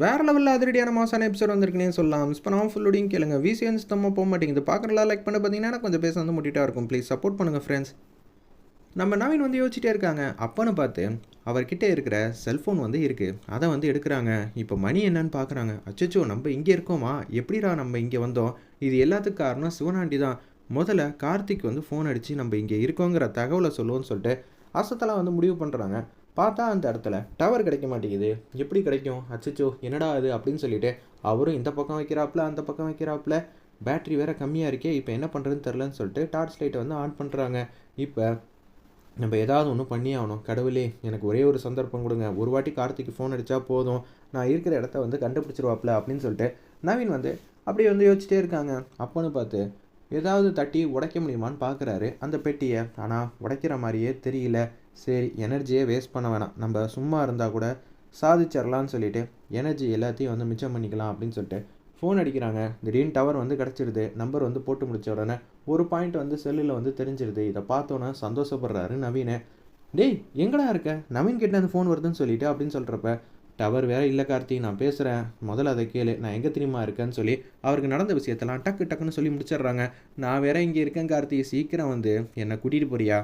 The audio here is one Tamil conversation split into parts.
வேற லெவலில் அதிரடியான மாசான எபிசோட் வந்திருக்குனே சொல்லலாம். மிஸ் நான் ஃபுல்லோடையும் கேளுங்க. விசிஎன் சுத்தமாக போக மாட்டேங்குது. பார்க்குறலாம் லைக் பண்ண பார்த்தீங்கன்னா கொஞ்சம் பேச வந்து முட்டிட்டா இருக்கும். ப்ளீஸ் சப்போர்ட் பண்ணுங்கள் ஃப்ரெண்ட்ஸ் நம்ம நவீன் வந்து யோசிச்சுட்டே இருக்காங்க. அப்பன்னு பார்த்து அவர்கிட்ட இருக்கிற செல்ஃபோன் வந்து இருக்குது அதை வந்து எடுக்கிறாங்க. இப்போ மணி என்னன்னு பார்க்குறாங்க. அச்சச்சோ நம்ம இங்கே இருக்கோமா? எப்படிடா நம்ம இங்கே வந்தோம்? இது எல்லாத்துக்கு காரணம் சிவனாண்டி தான். முதல்ல கார்த்திக் வந்து ஃபோன் அடித்து நம்ம இங்கே இருக்கோங்கிற தகவலை சொல்லுவோன்னு சொல்லிட்டு அசத்தெல்லாம் வந்து முடிவு பண்ணுறாங்க பார்த்தா அந்த இடத்துல டவர் கிடைக்க மாட்டேங்குது. எப்படி கிடைக்கும்? அச்சச்சோ என்னடா அது அப்படின்னு சொல்லிட்டு அவரும் இந்த பக்கம் வைக்கிறாப்புல அந்த பக்கம் வைக்கிறாப்புல. பேட்ரி வேறு கம்மியாக இருக்கே இப்போ என்ன பண்ணுறதுன்னு தெரிலன்னு சொல்லிட்டு டார்ச் லைட்டை வந்து ஆன் பண்ணுறாங்க இப்போ நம்ம ஏதாவது ஒன்று பண்ணி ஆகணும். கடவுளே எனக்கு ஒரே ஒரு சந்தர்ப்பம் கொடுங்க. ஒரு வாட்டி கார்த்திக்கு ஃபோன் அடித்தா போதும். நான் இருக்கிற இடத்த வந்து கண்டுபிடிச்சிருவாப்ல அப்படின்னு சொல்லிட்டு நவீன் வந்து அப்படியே வந்து யோசிச்சிட்டே இருக்காங்க. அப்போன்னு பார்த்து ஏதாவது தட்டி உடைக்க முடியுமான்னு பார்க்குறாரு அந்த பெட்டியை ஆனால் உடைக்கிற மாதிரியே தெரியல. சரி எனர்ஜியே வேஸ்ட் பண்ண வேணாம். நம்ம சும்மா இருந்தால் கூட சாதிச்சிடலான்னு சொல்லிட்டு எனர்ஜி எல்லாத்தையும் வந்து மிச்சம் பண்ணிக்கலாம் அப்படின்னு சொல்லிட்டு ஃபோன் அடிக்கிறாங்க. திடீர்னு டவர் வந்து கிடச்சிடுது நம்பர் வந்து போட்டு முடிச்ச உடனே ஒரு பாயிண்ட் வந்து செல்லில் வந்து தெரிஞ்சிருது. இதை பார்த்தோன்னே சந்தோஷப்படுறாரு நவீனை. டேய் எங்கடா இருக்க? நவீன் கிட்ட அந்த ஃபோன் வருதுன்னு சொல்லிட்டு அப்படின்னு சொல்கிறப்ப டவர் வேற இல்லை கார்த்தி நான் பேசுகிறேன் முதல்ல அதை கேளு. நான் எங்கே தெரியுமா இருக்கேன்னு சொல்லி அவருக்கு நடந்த விஷயத்தெல்லாம் டக்கு டக்குன்னு சொல்லி முடிச்சிடுறாங்க. நான் வேற இங்கே இருக்கேன் கார்த்தி. சீக்கிரம் வந்து என்னை கூட்டிகிட்டு போறியா?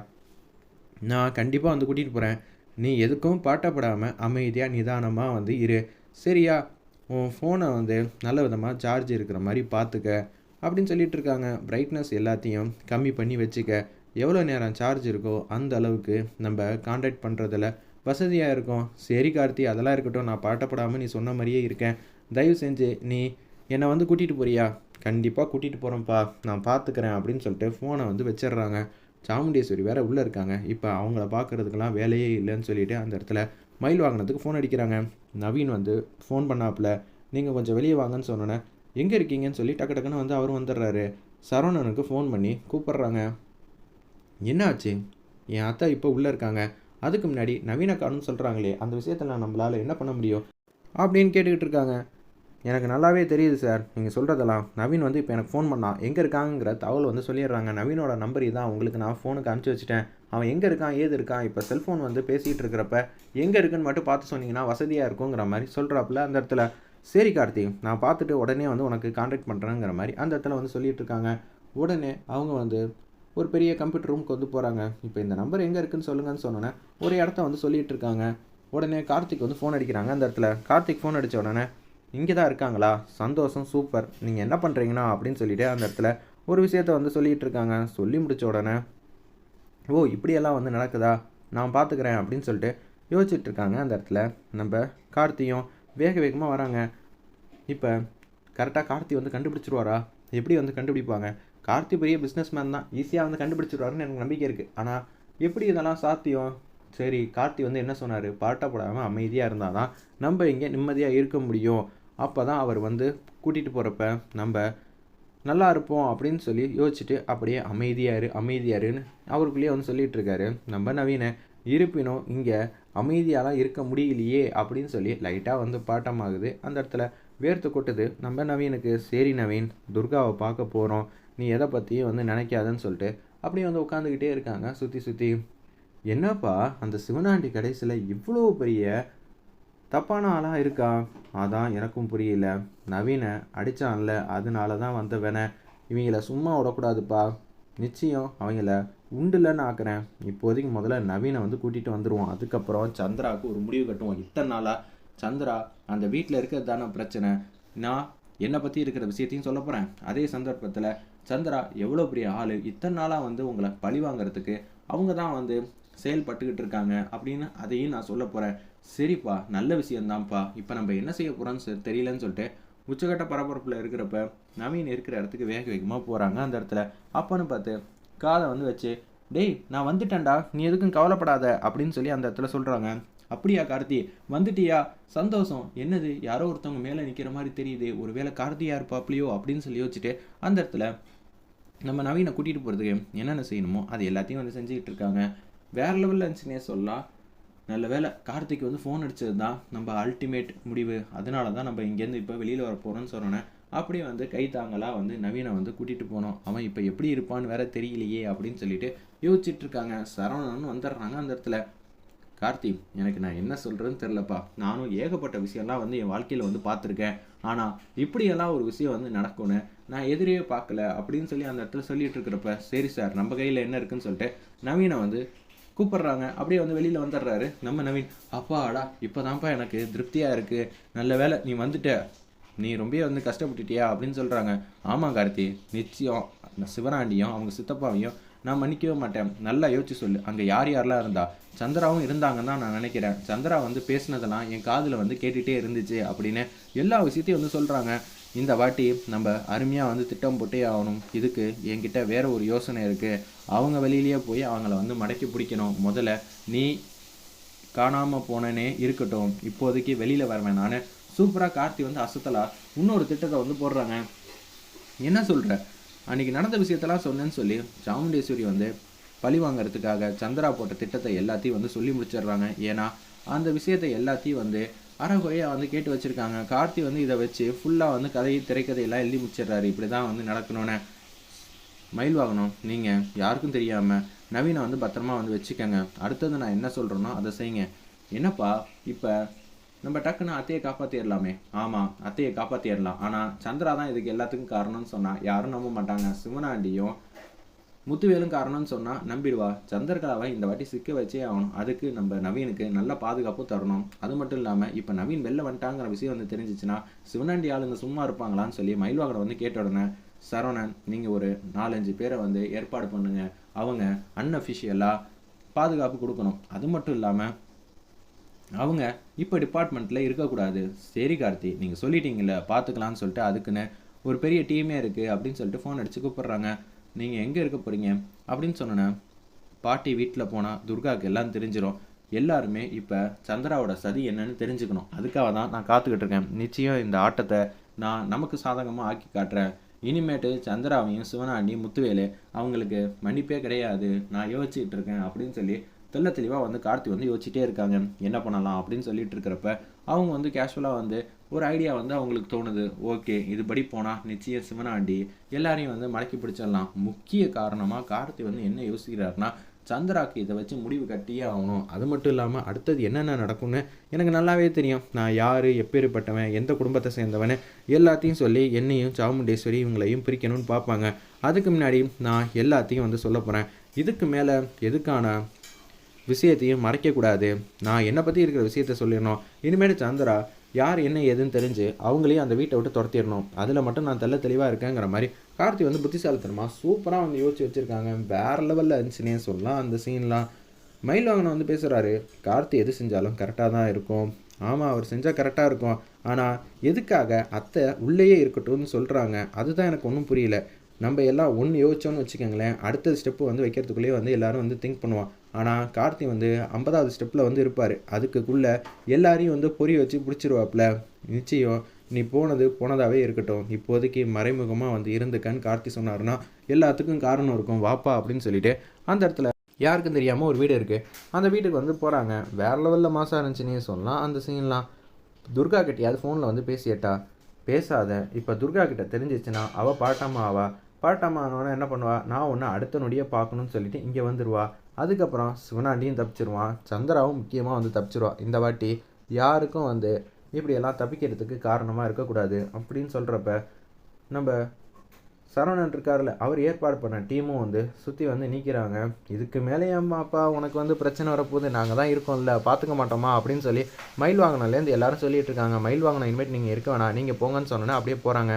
நான் கண்டிப்பாக வந்து கூட்டிகிட்டு போகிறேன் நீ எதுக்கும் பாட்டப்படாமல் அமைதியாக நிதானமாக வந்து இரு. சரியா? உன் ஃபோனை வந்து நல்ல விதமாக சார்ஜ் இருக்கிற மாதிரி பார்த்துக்க அப்படின்னு சொல்லிட்டு இருக்காங்க. பிரைட்னஸ் எல்லாத்தையும் கம்மி பண்ணி வச்சுக்க. எவ்வளோ நேரம் சார்ஜ் இருக்கோ அந்த அளவுக்கு நம்ம காண்டாக்ட் பண்ணுறதில் வசதியாக இருக்கும். சரி கார்த்தி அதெல்லாம் இருக்கட்டும். நான் பாட்டப்படாமல் நீ சொன்ன மாதிரியே இருக்கேன். தயவு செஞ்சு நீ என்னை வந்து கூட்டிகிட்டு போறியா? கண்டிப்பாக கூட்டிகிட்டு போகிறேன்ப்பா நான் பார்த்துக்கிறேன் அப்படின்னு சொல்லிட்டு ஃபோனை வந்து வச்சிடுறாங்க. சாமுண்டேஸ்வரி வேறு உள்ளே இருக்காங்க. இப்போ அவங்கள பார்க்குறதுக்கெல்லாம் வேலையே இல்லைன்னு சொல்லிட்டு அந்த இடத்துல மயில் வாங்கினதுக்கு ஃபோன் அடிக்கிறாங்க. நவீன் வந்து ஃபோன் பண்ணாப்புல நீங்கள் கொஞ்சம் வெளியே வாங்கன்னு சொன்னோன்னே எங்கே இருக்கீங்கன்னு சொல்லி டக்கு டக்குன்னு வந்து அவரும் வந்துடுறாரு. சரவணனுக்கு ஃபோன் பண்ணி கூப்பிட்றாங்க. என்ன ஆச்சு என் அத்தா இப்போ உள்ளே இருக்காங்க. அதுக்கு முன்னாடி நவீன காலம்னு சொல்கிறாங்களே அந்த விஷயத்தில் நம்மளால் என்ன பண்ண முடியும்? அப்படின்னு கேட்டுக்கிட்டு இருக்காங்க. எனக்கு நல்லாவே தெரியுது சார் நீங்கள் சொல்கிறதெல்லாம் நவீன் வந்து இப்போ எனக்கு ஃபோன் பண்ணான் எங்கே இருக்காங்கிற தகவல் வந்து சொல்லிடுறாங்க. நவீனோட நம்பர் இதான். உங்களுக்கு நான் ஃபோனுக்கு அனுப்பிச்சி வச்சுட்டேன். அவன் எங்கே இருக்கான்? ஏது இருக்கான்? இப்போ செல்ஃபோன் வந்து பேசிகிட்டு இருக்கிறப்ப எங்கே இருக்குன்னு மட்டும் பார்த்து சொன்னீங்கன்னா வசதியாக இருக்குங்கிற மாதிரி சொல்கிறாப்புல அந்த இடத்துல. சரி கார்த்தி நான் பார்த்துட்டு உடனே வந்து உனக்கு காண்டாக்ட் பண்ணுறேங்கிற மாதிரி அந்த இடத்துல வந்து சொல்லிகிட்டு இருக்காங்க. உடனே அவங்க வந்து ஒரு பெரிய கம்ப்யூட்டர் ரூமுக்கு வந்து போகிறாங்க இப்போ இந்த நம்பர் எங்கே இருக்குன்னு சொல்லுங்கன்னு சொன்னோன்னே ஒரு இடத்த வந்து சொல்லிகிட்டு இருக்காங்க. உடனே கார்த்திக் வந்து ஃபோன் அடிக்கிறாங்க அந்த இடத்துல. கார்த்திக் ஃபோன் அடித்த உடனே இங்கே தான் இருக்காங்களா? சந்தோஷம் சூப்பர் நீங்கள் என்ன பண்ணுறீங்கன்னா அப்படின்னு சொல்லிட்டு அந்த இடத்துல ஒரு விஷயத்த வந்து சொல்லிகிட்டு இருக்காங்க. சொல்லி முடித்த உடனே ஓ இப்படியெல்லாம் வந்து நடக்குதா? நான் பார்த்துக்கிறேன் அப்படின்னு சொல்லிட்டு யோசிச்சுட்டு இருக்காங்க அந்த இடத்துல. நம்ம கார்த்தியும் வேக வேகமாக வராங்க. இப்போ கரெக்டாக கார்த்தி வந்து கண்டுபிடிச்சிருவாரா? எப்படி வந்து கண்டுபிடிப்பாங்க? கார்த்தி பெரிய பிஸ்னஸ் மேன் தான் ஈஸியாக வந்து கண்டுபிடிச்சிடுவாருன்னு எனக்கு நம்பிக்கை இருக்குது ஆனால் எப்படி இதெல்லாம் சாத்தியம்? சரி கார்த்தி வந்து என்ன சொன்னார்? பாட்டப்படாமல் அமைதியாக இருந்தால் தான் நம்ம இங்கே நிம்மதியாக இருக்க முடியும். அப்போ தான் அவர் வந்து கூட்டிகிட்டு போகிறப்ப நம்ம நல்லா இருப்போம் அப்படின்னு சொல்லி யோசிச்சுட்டு அப்படியே அமைதியாரு அமைதியாருன்னு அவருக்குள்ளேயே வந்து சொல்லிட்டு இருக்காரு. நம்ம நவீன இருப்பினும் இங்கே அமைதியாலாம் இருக்க முடியலையே அப்படின்னு சொல்லி லைட்டாக வந்து பாட்டமாகுது. அந்த இடத்துல வேர்த்து கொட்டுது. நம்ம நவீனுக்கு சரி நவீன் துர்காவை பார்க்க போகிறோம் நீ எதை பற்றியும் வந்து நினைக்காதன்னு சொல்லிட்டு அப்படியே வந்து உட்காந்துக்கிட்டே இருக்காங்க. சுற்றி சுற்றி என்னப்பா அந்த சிவனாண்டி கடைசியில் இவ்வளோ பெரிய தப்பான ஆளாக இருக்கா? அதான் எனக்கும் புரியல. நவீனை அடித்தான்ல அதனால தான் வந்தவன. இவங்கள சும்மா விடக்கூடாதுப்பா. நிச்சயம் அவங்கள உண்டுலன்னு ஆக்குறேன். இப்போதைக்கு முதல்ல நவீனை வந்து கூட்டிகிட்டு வந்துடுவோம் அதுக்கப்புறம் சந்திராவுக்கு ஒரு முடிவு கட்டுவோம். இத்தனை நாளாக சந்திரா அந்த வீட்டில் இருக்கிறது தானே பிரச்சனை. நான் என்னை பற்றி இருக்கிற விஷயத்தையும் சொல்ல போகிறேன் அதே சந்தர்ப்பத்தில் சந்திரா எவ்வளோ பெரிய ஆள்? இத்தனை நாளாக வந்து உங்களை பழி வாங்குறதுக்கு அவங்க தான் வந்து செயல்பட்டுக்கிட்டு இருக்காங்க அப்படின்னு அதையும் நான் சொல்ல போகிறேன் சரிப்பா நல்ல விஷயந்தான்ப்பா இப்போ நம்ம என்ன செய்ய போகிறோன்னு தெரியலன்னு சொல்லிட்டு உச்சகட்ட பரபரப்பில் இருக்கிறப்ப நவீன் இருக்கிற இடத்துக்கு வேக வேகமாக போகிறாங்க அந்த இடத்துல. அப்போன்னு பார்த்து காதை வந்து வச்சு டேய் நான் வந்துட்டேன்டா. நீ எதுக்கும் கவலைப்படாத. அப்படின்னு சொல்லி அந்த இடத்துல சொல்கிறாங்க அப்படியா கார்த்தி? வந்துட்டியா? சந்தோஷம். என்னது? யாரோ ஒருத்தவங்க மேலே நிற்கிற மாதிரி தெரியுது. ஒருவேளை கார்த்தியா இருப்பாப்லையோ அப்படின்னு சொல்லி யோசிச்சுட்டு அந்த இடத்துல நம்ம நவீனை கூட்டிகிட்டு போகிறதுக்கு என்னென்ன செய்யணுமோ அது எல்லாத்தையும் வந்து செஞ்சுக்கிட்டு இருக்காங்க. வேறு லெவலில் இருந்துச்சுன்னே சொல்லலாம். நல்ல வேலை கார்த்திக் வந்து ஃபோன் அடித்தது தான் நம்ம அல்டிமேட் முடிவு. அதனால தான் நம்ம இங்கேருந்து இப்போ வெளியில் வர போகிறோன்னு சொன்னோன்னே அப்படியே வந்து கை தாங்கலாக வந்து நவீனை வந்து கூட்டிகிட்டு போனோம். அவன் இப்போ எப்படி இருப்பான்னு வேற தெரியலையே அப்படின்னு சொல்லிட்டு யோசிச்சுட்டு இருக்காங்க. சரவணன் வந்துடுறாங்க அந்த இடத்துல. கார்த்தி எனக்கு நான் என்ன சொல்கிறேன்னு தெரிலப்பா நானும் ஏகப்பட்ட விஷயம்லாம் வந்து என் வாழ்க்கையில் வந்து பார்த்துருக்கேன். ஆனால் இப்படியெல்லாம் ஒரு விஷயம் வந்து நடக்கும்னு நான் எதிரியே பார்க்கல அப்படின்னு சொல்லி அந்த இடத்துல சொல்லிட்டு இருக்கிறப்ப சரி சார் நம்ம கையில் என்ன இருக்குன்னு சொல்லிட்டு நவீனை வந்து கூப்பிடுறாங்க. அப்படியே வந்து வெளியில் வந்துடுறாரு நம்ம நவீன். அப்பாடா இப்போதான்ப்பா எனக்கு திருப்தியாக இருக்குது நல்ல வேலை நீ வந்துட்ட. நீ ரொம்ப வந்து கஷ்டப்பட்டுட்டியா அப்படின்னு சொல்கிறாங்க ஆமாம் கார்த்தி. நிச்சயம் சிவராண்டியும் சிவனாண்டியும் அவங்க சித்தப்பாவையும் நான் மன்னிக்கவே மாட்டேன். நல்லா யோசிச்சு சொல்லு. அங்கே யார் யாரெல்லாம் இருந்தா? சந்திராவும் இருந்தாங்கன்னு தான் நான் நினைக்கிறேன். சந்திரா வந்து பேசினதெல்லாம் என் காதில் வந்து கேட்டுகிட்டே இருந்துச்சு அப்படின்னு எல்லா விஷயத்தையும் வந்து சொல்கிறாங்க இந்த வாட்டி நம்ம அருமையாக வந்து திட்டம் போட்டே ஆகணும். இதுக்கு என்கிட்ட வேற ஒரு யோசனை இருக்குது அவங்க வெளியிலேயே போய் அவங்கள வந்து மடக்கி பிடிக்கணும். முதல்ல நீ காணாமல் போனனே இருக்கட்டும். இப்போதைக்கு வெளியில் வரவேன் நான். சூப்பராக கார்த்தி வந்து அசத்தலா இன்னொரு திட்டத்தை வந்து போடுறாங்க. என்ன சொல்கிற அன்றைக்கி நடந்த விஷயத்தெல்லாம் சொன்னேன்னு சொல்லி சாமுண்டேஸ்வரி வந்து பழி வாங்குறதுக்காக சந்திரா போட்ட திட்டத்தை எல்லாத்தையும் வந்து சொல்லி முடிச்சிடுறாங்க. ஏன்னா அந்த விஷயத்தை எல்லாத்தையும் வந்து அறகுறையாக வந்து கேட்டு வச்சுருக்காங்க. கார்த்தி வந்து இதை வச்சு ஃபுல்லாக வந்து கதை திரைக்கதையெல்லாம் எழுதி முடிச்சிடுறாரு. இப்படி தான் வந்து நடக்கணும்னு மயில் வாங்கணும் நீங்கள் யாருக்கும் தெரியாமல் நவீனை வந்து பத்திரமா வந்து வச்சுக்கோங்க. அடுத்தது நான் என்ன சொல்கிறேனோ அதை செய்யுங்க. என்னப்பா இப்போ நம்ம டக்குன்னு அத்தையை காப்பாற்றிடலாமே ஆமாம் அத்தையை காப்பாற்றிடலாம் ஆனால் சந்திரா தான் இதுக்கு எல்லாத்துக்கும் காரணம்னு சொன்னால் யாரும் நம்ப மாட்டாங்க. சிவனாண்டியும் முத்துவேலும் காரணம்னு சொன்னால் நம்பிடுவா. சந்திரகலாவை இந்த வாட்டி சிக்க வச்சே ஆகணும். அதுக்கு நம்ம நவீனுக்கு நல்ல பாதுகாப்பு தரணும். அது மட்டும் இல்லாமல் இப்போ நவீன் வெளில வந்துட்டாங்கிற விஷயம் வந்து தெரிஞ்சிச்சுன்னா சிவனாண்டி ஆளுங்க சும்மா இருப்பாங்களான்னு சொல்லி மயில்வாகனை வந்து கேட்ட உடனே சரவணன் நீங்கள் ஒரு நாலஞ்சு பேரை வந்து ஏற்பாடு பண்ணுங்க. அவங்க அன்அஃபிஷியலாக பாதுகாப்பு கொடுக்கணும். அது மட்டும் இல்லாமல் அவங்க இப்போ டிபார்ட்மெண்ட்டில் இருக்கக்கூடாது. சரி கார்த்தி நீங்கள் சொல்லிட்டீங்கல்ல பார்த்துக்கலான்னு சொல்லிட்டு அதுக்குன்னு ஒரு பெரிய டீமே இருக்குது அப்படின்னு சொல்லிட்டு ஃபோன் அடித்து கூப்பிட்றாங்க. நீங்கள் எங்கே இருக்க போகிறீங்க அப்படின்னு சொன்னேன் பாட்டி வீட்டில் போனால் துர்காவுக்கு எல்லாம் தெரிஞ்சிடும் எல்லாருமே இப்போ சந்திராவோட சதி என்னன்னு தெரிஞ்சுக்கணும். அதுக்காக தான் நான் காத்துக்கிட்டு இருக்கேன். நிச்சயம் இந்த ஆட்டத்தை நான் நமக்கு சாதகமாக ஆக்கி காட்டுறேன். இனிமேட்டு சந்திராவையும் சிவனாண்டியும் முத்துவேலு அவங்களுக்கு மன்னிப்பே கிடையாது. நான் யோசிச்சுக்கிட்டு இருக்கேன் அப்படின்னு சொல்லி தெள்ள தெளிவாக வந்து கார்த்தி வந்து யோசிச்சிட்டே இருக்காங்க. என்ன பண்ணலாம் அப்படின்னு சொல்லிட்டு இருக்கிறப்ப அவங்க வந்து கேஷுவலாக வந்து ஒரு ஐடியா வந்து அவங்களுக்கு தோணுது. ஓகே இதுபடி போனால் நிச்சயம் சிவனாண்டி எல்லாரையும் வந்து மடக்கி பிடிச்சிடலாம். முக்கிய காரணமாக கார்த்தி வந்து என்ன யோசிக்கிறாருன்னா சந்திராக்கு இதை வச்சு முடிவு கட்டியே ஆகணும். அது மட்டும் இல்லாமல் அடுத்தது என்னென்ன நடக்கும்னு எனக்கு நல்லாவே தெரியும். நான் யார் எப்பேற்பட்டவன் எந்த குடும்பத்தை சேர்ந்தவன் எல்லாத்தையும் சொல்லி என்னையும் சாமுண்டேஸ்வரி இவங்களையும் பிரிக்கணும்னு பார்ப்பாங்க. அதுக்கு முன்னாடி நான் எல்லாத்தையும் வந்து சொல்ல போகிறேன் இதுக்கு மேலே எதுக்கான விஷயத்தையும் மறைக்கக்கூடாது. நான் என்னை பற்றி இருக்கிற விஷயத்த சொல்லிடணும். இனிமேல் சந்திரா யார் என்ன ஏதுன்னு தெரிஞ்சு அவங்களையும் அந்த வீட்டை விட்டு துரத்திடணும். அதில் மட்டும் நான் தெல்ல தெளிவாக இருக்கேங்கிற மாதிரி கார்த்தி வந்து புத்திசாலித்தனமாக சூப்பராக வந்து யோசிச்சு வச்சுருக்காங்க. வேறு லெவலில் இருந்துச்சுன்னே சொல்லலாம் அந்த சீன்லாம் மயில் வாங்கின வந்து பேசுகிறாரு கார்த்தி எது செஞ்சாலும் கரெக்டாக தான் இருக்கும். ஆமாம் அவர் செஞ்சால் கரெக்டாக இருக்கும். ஆனால் எதுக்காக அத்தை உள்ளேயே இருக்கட்டும்னு சொல்கிறாங்க அதுதான் எனக்கு ஒன்றும் புரியல. நம்ம எல்லாம் ஒன்று யோசிச்சோன்னு வச்சுக்கோங்களேன். அடுத்த ஸ்டெப்பு வந்து வைக்கிறதுக்குள்ளேயே வந்து எல்லோரும் வந்து திங்க் பண்ணுவான். ஆனால் கார்த்தி வந்து ஐம்பதாவது ஸ்டெப்பில் வந்து இருப்பார். அதுக்குள்ளே எல்லாரையும் வந்து பொறி வச்சு பிடிச்சிருவாப்புல நிச்சயம் நீ போனது போனதாகவே இருக்கட்டும். இப்போதைக்கு மறைமுகமாக வந்து இருந்துக்கன்னு கார்த்தி சொன்னாருன்னா எல்லாத்துக்கும் காரணம் இருக்கும். வாப்பா அப்படின்னு சொல்லிட்டு. அந்த இடத்துல யாருக்கும் தெரியாமல் ஒரு வீடு இருக்குது அந்த வீட்டுக்கு வந்து போகிறாங்க வேறு லெவலில் மாசாக இருந்துச்சுன்னே சொல்லலாம். அந்த சீன்லாம் துர்கா கிட்டையாவது ஃபோனில் வந்து பேசியட்டா பேசாத. இப்போ துர்கா கிட்ட தெரிஞ்சிச்சுன்னா அவள் பாட்டாமா ஆவா? பாட்டாமா ஆனவொடனே என்ன பண்ணுவா? நான் ஒன்று அடுத்த நொடியை பார்க்கணும்னு சொல்லிட்டு இங்கே வந்துடுவா அதுக்கப்புறம் சிவனாண்டியும் தப்பிச்சிருவான். சந்திராவும் முக்கியமாக வந்து தப்பிச்சிருவான் இந்த வாட்டி யாருக்கும் வந்து இப்படியெல்லாம் தப்பிக்கிறதுக்கு காரணமாக இருக்கக்கூடாது அப்படின்னு சொல்கிறப்ப நம்ம சரவணன் இருக்கார்ல அவர் ஏற்பாடு பண்ண டீமும் வந்து சுற்றி வந்து நிற்கிறாங்க இதுக்கு மேலே அம்மா அப்பா உனக்கு வந்து பிரச்சனை வரப்போகுது நாங்கள் தான் இருக்கோம்ல பார்த்துக்க மாட்டோமா அப்படின்னு சொல்லி மயில் வாங்கினாலேருந்து எல்லாரும் சொல்லிட்டு இருக்காங்க. மயில் வாங்கின இனிமேட் நீங்கள் இருக்க வேணாம் நீங்கள் போங்கன்னு சொன்னோன்னே அப்படியே போகிறாங்க